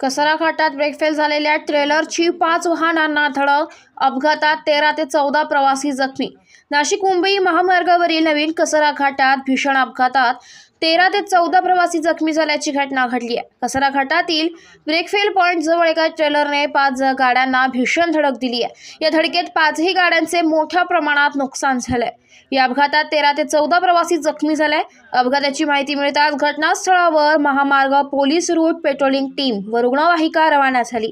कसारा घाटात ब्रेकफेल झालेल्या ट्रेलरची पाच वाहनांना धडक. अपघातात तेरा ते चौदा प्रवासी जखमी. नाशिक मुंबई महामार्गावरील नवीन कसरा घाटात भीषण अपघातात तेरा ते चौदा प्रवासी जखमी झाल्याची घटना घडली आहे. कसरा घाटातील ब्रेकफेल पॉईंट जवळ एका ट्रेलरने पाच गाड्यांना भीषण धडक दिली आहे. या धडकेत पाचही गाड्यांचे मोठ्या प्रमाणात नुकसान झालंय. या अपघातात तेरा ते चौदा प्रवासी जखमी झाले अपघाताची माहिती मिळताच घटनास्थळावर महामार्ग पोलीस रूट पेट्रोलिंग टीम व रुग्णवाहिका रवाना झाली.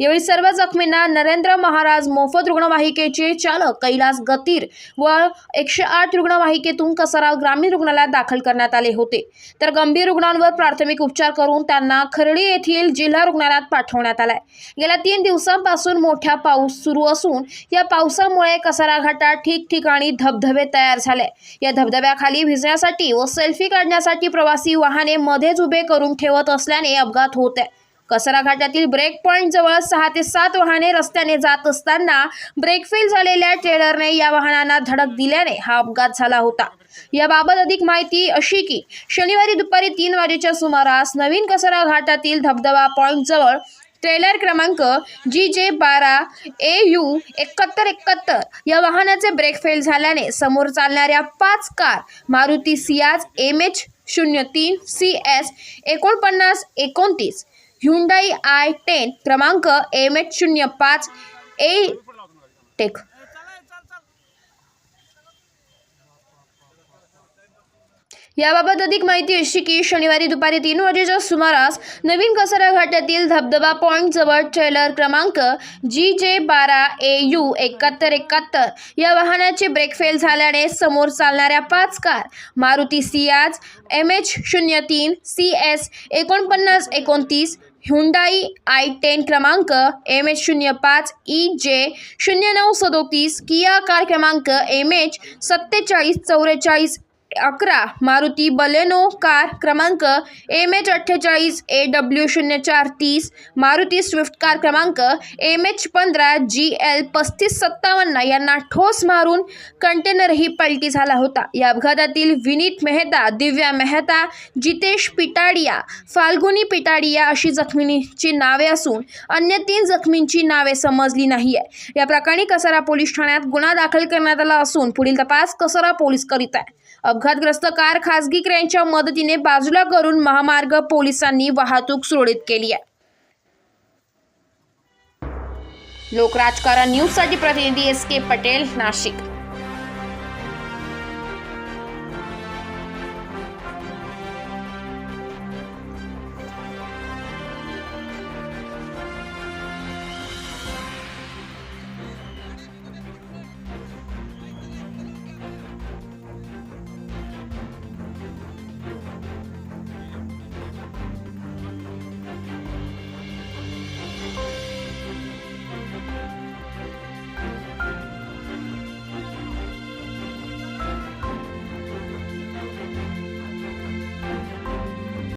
यावेळी सर्व जखमींना नरेंद्र महाराज मोफत रुग्णवाहिकेचे चालक कैलास गतीर व एकशे आठ रुग्णवाहिकेतून कसराव ग्रामीण रुग्णालयात दाखल करण्यात आले होते. तर गंभीर रुग्णांवर प्राथमिक उपचार करून त्यांना खर्डी येथील जिल्हा रुग्णालयात पाठवण्यात आलाय. गेल्या तीन दिवसांपासून मोठा पाऊस सुरू असून या पावसामुळे कसारा घाटात ठिकठिकाणी धबधबे तयार झाले. या धबधब्याखाली भिजण्यासाठी व सेल्फी काढण्यासाठी प्रवासी वाहने मध्येच उभे करून ठेवत असल्याने अपघात होत आहे. कसरा घाटातील ब्रेक पॉईंट जवळ सहा ते सात वाहने रस्त्याने जात असताना ब्रेक फेल झालेल्या ट्रेलरने या वाहनांना धडक दिल्याने हा अपघात झाला होता. याबाबत अधिक माहिती अशी की शनिवारी दुपारी तीन वाजेच्या सुमारास नवीन कसरा घाटातील धबधबा पॉईंट जवळ ट्रेलर क्रमांक जी जे बारा ए यू एकाहत्तर एकाहत्तर या वाहनाचे ब्रेक फेल झाल्याने समोर चालणाऱ्या पाच car Maruti Ciaz M H शून्य तीन सी एस एकोणपन्नास एकोणतीस ह्युंडाई आय टेन क्रमांक एम एच शून्य पाच ए टेक याबाबत अधिक माहिती अशी की शनिवारी दुपारी तीन वाजेच्या सुमारास नवीन कसारा घाटातील धबधबा पॉईंट जवळ ट्रेलर क्रमांक जी जे बारा ए यू एकाहत्तर एकाहत्तर या वाहनाचे ब्रेक फेल झाल्याने समोर चालणाऱ्या पाच car Maruti Ciaz M H शून्य तीन सी एस एकोणपन्नास एकोणतीस ह्युंडाई आय टेन क्रमांक एम एच शून्य पाच ई जे शून्य नऊ सदोतीस किया कार क्रमांक एम एच सत्तेचाळीस चौवेचाळीस अकरा. मारुती बलेनो कार क्रमांक एम एच अठ्ठेचाळीस ए डब्ल्यू शून्य चार तीस. मारुती स्विफ्ट कार क्रमांक एम एच पंधरा जी एल पस्तीस सत्तावन्न. यांना ठोस मारून कंटेनरही पलटी झाला होता. या अपघातातील विनीत मेहता दिव्या मेहता जितेश पिटाडिया फाल्गुनी पिटाडिया अशी जखमींची नावे असून अन्य तीन जखमींची नावे समजली नाही आहे या प्रकरणी कसारा पोलीस ठाण्यात गुन्हा दाखल करण्यात आला असून पुढील तपास कसारा पोलीस करीत आहे. अपघातग्रस्त कार खासगी क्रेनच्या मदतीने बाजूला करून महामार्ग पोलिसांनी वाहतूक सुरळीत केली आहे. लोकराजकारण न्यूजसाठी प्रतिनिधी एस के पटेल नाशिक.